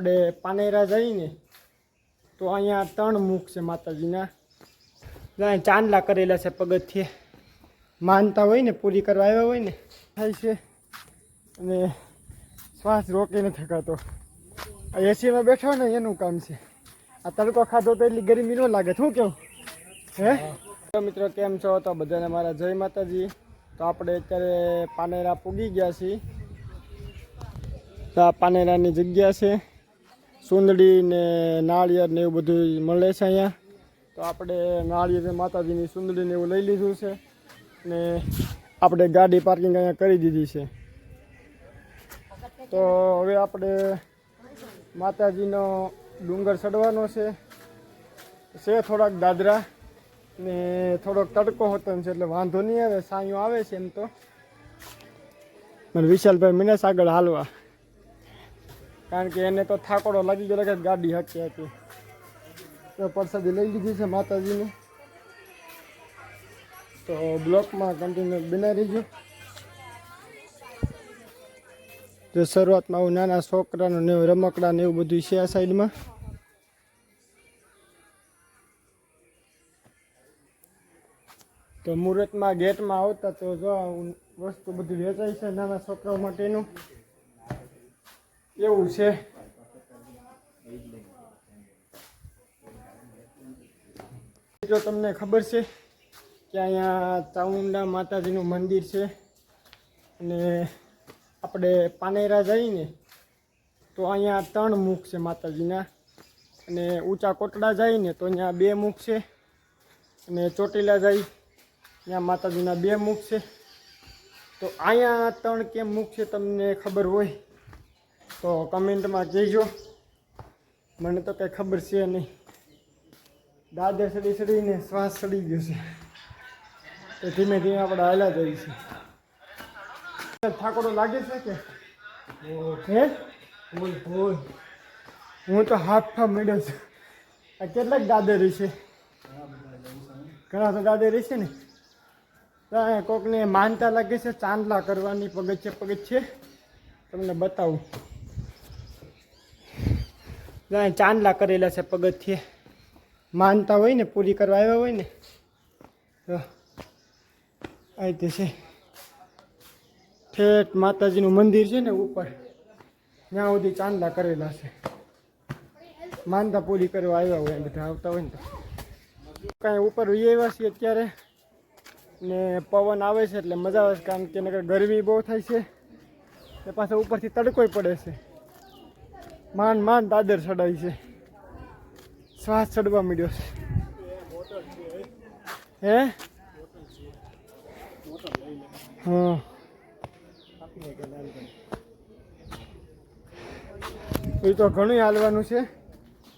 આપણે પાનેરા જઈને તો અહીંયા ત્રણ મુખ છે માતાજીના. ત્યાં ચાંદલા કરેલા છે પગથિયે. માનતા હોય ને, પૂરી કરવા આવ્યા હોય ને, થાય છે. અને શ્વાસ રોકી નથી થકાતો. આ એસીમાં બેઠો ને, એનું કામ છે. આ તડકો ખાધો તો એટલી ગરમી ન લાગે. શું કેવું? હે? મિત્રો, કેમ છો? તો બધાને મારા જય માતાજી. તો આપણે અત્યારે પાનેરા પૂગી ગયા છીએ. તો આ પાનેરાની જગ્યા છે. સુંદડી ને નાળિયેર ને એવું બધું મળે છે અહીંયા. તો આપણે નાળિયેર માતાજીની સુંદડી ને એવું લઈ લીધું છે ને આપણે ગાડી પાર્કિંગ અહીંયા કરી દીધી છે. તો હવે આપણે માતાજીનો ડુંગર ચડવાનો છે. છે થોડાક દાદરા ને થોડોક તડકો હોતો છે એટલે વાંધો નહીં આવે, સાંયો આવે છે એમ તો. મને વિશાલભાઈ મિનેસ આગળ હાલવા. કારણ કે એને તો થાકોડો લાગી ગયો કે ગાડી હકી હતી તો પરસાદી લઈ લીધી છે માતાજીની. તો બ્લોકમાં કન્ટિન્યુ બનાવી રહીજો જો શરૂઆતમાં આવું નાના છોકરાનું ને રમકડા ને એવું બધું છે આ સાઈડમાં. તો મુહૂર્તમાં ગેટમાં આવતા તો જો વસ્તુ બધી વેચાય છે નાના છોકરાઓ માટેનું. એવું છે. જો તમને ખબર છે કે અહીંયા ચામુંડા માતાજીનું મંદિર છે અને આપણે પાનેરા જઈને તો અહીંયા ત્રણ મુખ છે માતાજીના અને ઊંચા કોટડા જઈને તો અહીંયા બે મુખ છે અને ચોટીલા જાય ત્યાં માતાજીના બે મુખ છે. તો અહીંયા ત્રણ કેમ મુખ છે તમને ખબર હોય? તો કમેન્ટમાં કહેજો. મને તો કંઈ ખબર છે નહીં. દાદર સડી સડીને શ્વાસ સડી ગયો છે. તો ધીમે ધીમે આપણે હાલ્યા જઈએ છીએ થાકોડો લાગે છે કે? હે? હું તો ફાફ મળ્યો છું. આ કેટલાક દાદર છે? ઘણા તો દાદર છે ને? કોકને માનતા લાગે છે ચાંદલા કરવાની પગથિયે પગથિયે. તમને બતાવું. ત્યાં ચાંદલા કરેલા છે પગથિયે. માનતા હોય ને, પૂરી કરવા આવ્યા હોય ને, તો આ રીતે છે. ઠેઠ માતાજીનું મંદિર છે ને ઉપર, ત્યાં સુધી ચાંદલા કરેલા છે. માનતા પૂરી કરવા આવ્યા હોય, બધા આવતા હોય ને તો. કાંઈ ઉપર આવ્યા છીએ અત્યારે, ને પવન આવે છે એટલે મજા આવે છે, કારણ કે નકર ગરમી બહુ થાય છે. ને પાછા ઉપરથી તડકોય પડે છે. માંડ માન દાદર ચડાવી છે. શ્વાસ ચડવા મળ્યો છે. હે? હા. એ તો ઘણું હાલવાનું છે.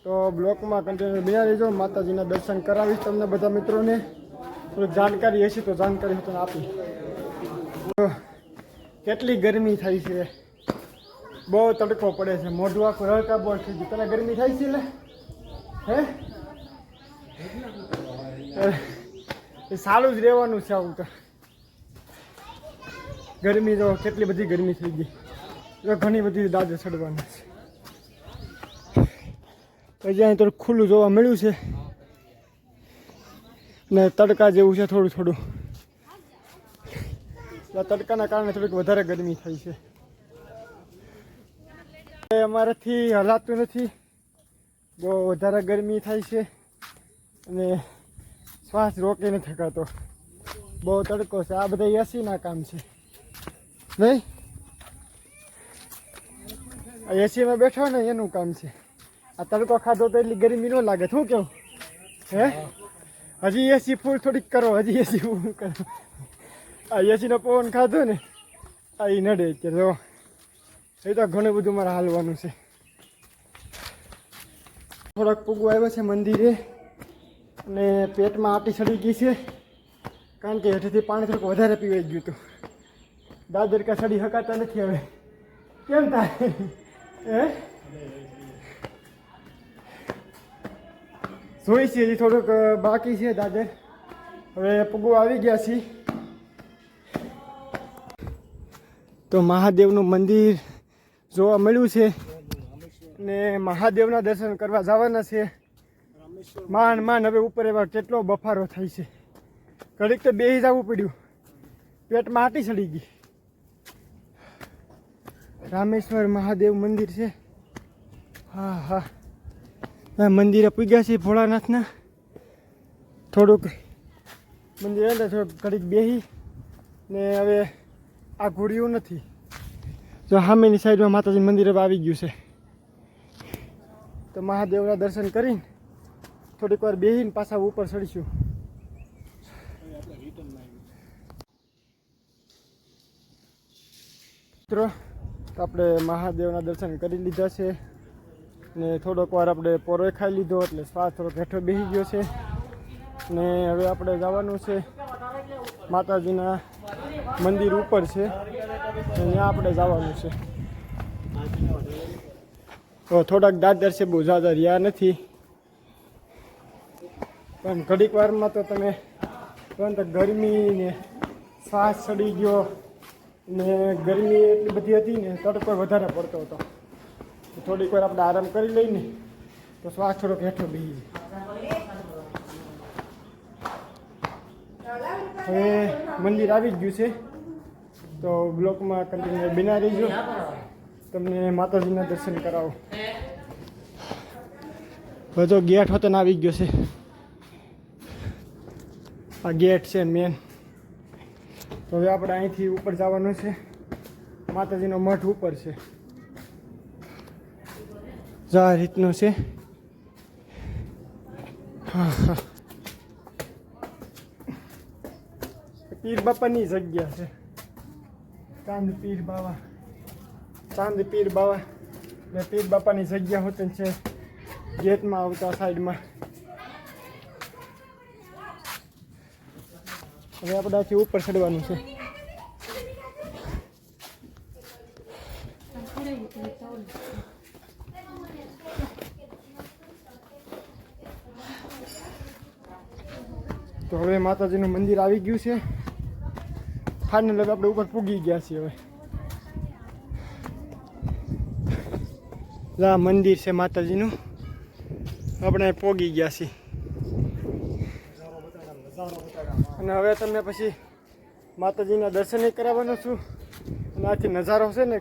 તો બ્લોકમાં કન્ટિન્યુ બિના લેજો માતાજીના દર્શન કરાવીશ તમને બધા મિત્રોને. થોડીક જાણકારી હશે તો જાણકારી હું તમને આપી કેટલી ગરમી થાય છે. બહુ તડકો પડે છે. મોઢું આખું બોલ થઈ ગયું. તને ગરમી થાય છે એટલે હે? સારું જ રહેવાનું છે આવું તો. ગરમી તો કેટલી બધી ગરમી થઈ ગઈ. તો ઘણી બધી દાદર ચડવાની છે. પછી અહીં થોડું ખુલ્લું જોવા મળ્યું છે. ને તડકા જેવું છે થોડું થોડું. તડકાના કારણે થોડીક વધારે ગરમી થાય છે. અમારાથી હલાતું નથી. બહુ વધારે ગરમી થાય છે અને શ્વાસ રોકી નથી થકાતો. બહુ તડકો છે. આ બધા એસીના કામ છે. નહીં? આ એસીમાં બેઠો ને એનું કામ છે. આ તડકો ખાધો તો એટલી ગરમી ન લાગે. શું કેવું હે? હજી એસી ફૂલ થોડીક કરો. હજી એસી ફૂલ કરો. આ એસીનો પવન ખાધો ને, આ નડે અત્યારે. એ તો ઘણું બધું મારે હાલવાનું છે. થોડાક પૂગું આવ્યો છે મંદિરે અને પેટમાં આટી સડી ગઈ છે, કારણ કે હેઠેથી પાણી થોડુંક વધારે પીવાઈ ગયું હતું. દાદરકા સડી હકાતા નથી હવે. કેમ થાય હે? જોઈ છે હજી થોડુંક બાકી છે દાદર. હવે પૂગું આવી ગયા છીએ. તો મહાદેવનું મંદિર જોવા મળ્યું છે. ને મહાદેવના દર્શન કરવા જવાના છે. માંડ માંડ હવે ઉપર એવા કેટલો બફારો થાય છે. ઘડીક તો બેસી જવું પડ્યું. પેટમાં આટી ચડી ગઈ. રામેશ્વર મહાદેવ મંદિર છે. હા હા. મંદિરે પૂગ્યા છે ભોળાનાથના. થોડુંક મંદિર અંદર થોડુંક ઘડીક બેસી ને હવે આ ઘોડિયું નથી. જો સામેની સાઈડમાં માતાજી મંદિર આવી ગયું છે. તો મહાદેવના દર્શન કરીને થોડીક વાર બેસીને પાછા ઉપર ચડીશું. મિત્રો, આપણે મહાદેવના દર્શન કરી લીધા છે ને થોડોક વાર આપણે પોરોય ખાઈ લીધો એટલે શ્વાસ થોડોક હેઠો બેસી ગયો છે. ને હવે આપણે જવાનું છે માતાજીના મંદિર ઉપર છે. ત્યાં આપણે જવાનું છે. તો થોડાક દાદર છે, બહુ ઝાઝા રહ્યા નથી. પણ ઘડીક વારમાં તો તમે પણ ગરમીને શ્વાસ ચડી ગયો ને ગરમી એટલી બધી હતી ને તડકો વધારે પડતો હતો. થોડીક વાર આપણે આરામ કરી લઈને તો શ્વાસ થોડોક હેઠો બી હવે મંદિર આવી જ ગયું છે. તો બ્લોકમાં કન્ટિન્યુ બિના રહીજો. તમને માતાજીના દર્શન કરાવો. બધો ગેટ હોતો ને આવી ગયો છે. આ ગેટ છે મેન તો હવે આપણે અહીંથી ઉપર જવાનું છે. માતાજીનો મઠ ઉપર છે. આ રીતનું છે. હા હા પીર બાપાની જગ્યા છે. ચાંદ પીર બાવા. ચાંદ પીર બાવા. ને પીર બાપાની જગ્યા હોતી છે ગેટમાં આવતા સાઈડમાં. હવે આપણે આથી ઉપર ચડવાનું છે. તો હવે માતાજીનું મંદિર આવી ગયું છે. ફાઇનલ આપણે ઉપર પૂગી ગયા છીએ હવે. આ મંદિર છે માતાજીનું. આપણે પોગી ગયા છીએ. અને હવે તમને પછી માતાજીના દર્શન કરાવવાનો છું. અને આથી નજારો છે ને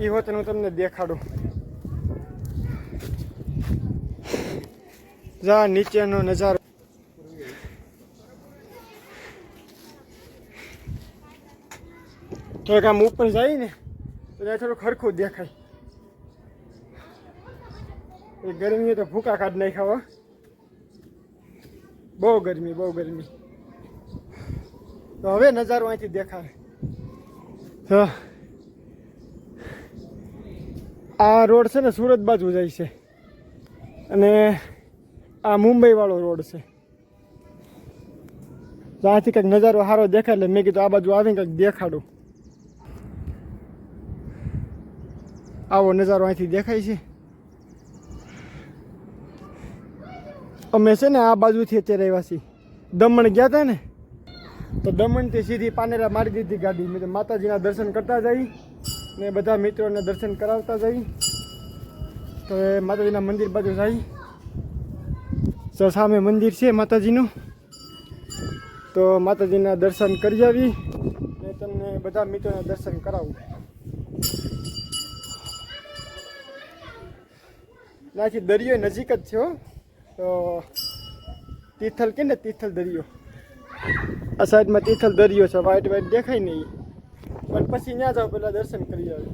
એ હોત હું તમને દેખાડું. જા, નીચેનો નજારો. થોડુંક આમ ઉપર જાય ને તો થોડું ખરખું દેખાય. એ ગરમી તો ભૂકા કાઢ નહીં ખાવા બહુ ગરમી બહુ ગરમી. તો હવે નજારો અહીંથી દેખાય. તો આ રોડ છે ને સુરત બાજુ જાય છે. અને આ મુંબઈ વાળો રોડ છે. ત્યાંથી કંઈક નજારો સારો દેખાય એટલે મેં કીધું આ બાજુ આવીને કંઈક દેખાડું. આવો નજારો અહીંથી દેખાય છે. અમે છે ને આ બાજુથી અત્યારે આવ્યા છીએ. દમણ ગયા હતા ને, તો દમણથી સીધી પાનેરા મારી દીધી ગાડી. મેં માતાજીના દર્શન કરતા જઈ ને બધા મિત્રોને દર્શન કરાવતા જઈ. તો એ માતાજીના મંદિર બાજુ જઈ. તો સામે મંદિર છે માતાજીનું. તો માતાજીના દર્શન કરી આવી ને તમને બધા મિત્રોને દર્શન કરાવું. ત્યાંથી દરિયો નજીક જ છે તો તિથલ કે ને તિથલ દરિયો? આ સાઈડમાં તિથલ દરિયો છે વ્હાઈટ વ્હાઈટ દેખાય નહીં. પણ પછી ત્યાં જાઓ, પેલા દર્શન કરી આવે.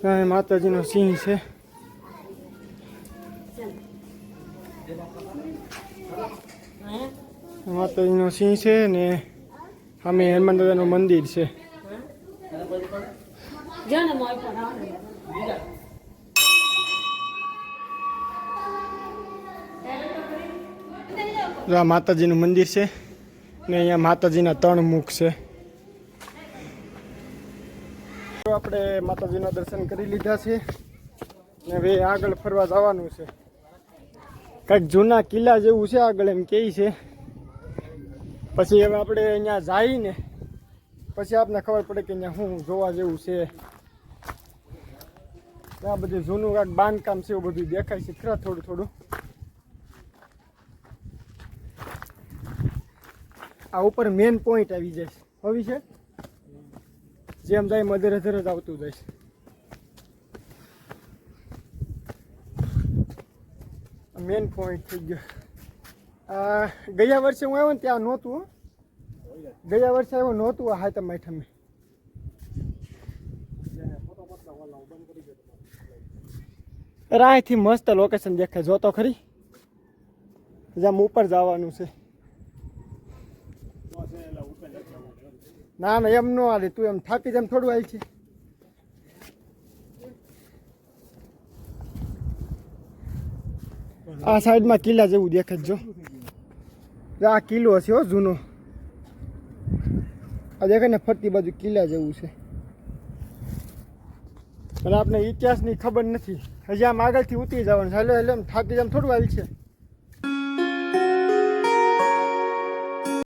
ત્યાં માતાજીનો સિંહ છે. માતાજીનો સિંહ છે ને સામે હનુમાન દાદાનું મંદિર છે. Por ahora. જો આ માતાજીનું મંદિર છે ને અહીંયા માતાજીના ત્રણ મુખ છે. આપણે માતાજીના દર્શન કરી લીધા છે ને હવે આગળ ફરવા જવાનું છે. કંઈક જૂના કિલ્લા જેવું છે આગળ એમ કહે છે. પછી હવે આપણે અહીંયા જઈને, પછી આપને ખબર પડે કે અહીંયા શું જોવા જેવું છે. આ બધું જૂનું કાંક બાંધકામ છે એવું બધું દેખાય છે. ખરા થોડું થોડું. આ ઉપર મેન પોઈન્ટ આવી જાય છે. આવી છે? જેમ જાય મધર અધર જ આવતું જાય છે. મેન પોઈન્ટ થઈ ગયો. ગયા વર્ષે હું આવ્યો ને ત્યાં નહોતું ગયા વર્ષે આવ્યો નહોતું આ હાતમ આઠમે અરે અહીંથી મસ્ત લોકેશન દેખાય. જો તો ખરી. જેમ ઉપર જવાનું છે. ના ના, એમ ન હાલે. તું એમ થાકી જેમ થોડું આવી છે. આ સાઈડમાં કિલ્લા જેવું દેખાય જો. આ કિલ્લો છે, હો, જૂનો. આ દેખાય ને ફરતી બાજુ કિલ્લા જેવું છે. અને આપણે ઇતિહાસની ખબર નથી. હજી આમ આગળથી ઉતરી જવાનું હેલો એમ થાકી જેમ થોડું આવી છે.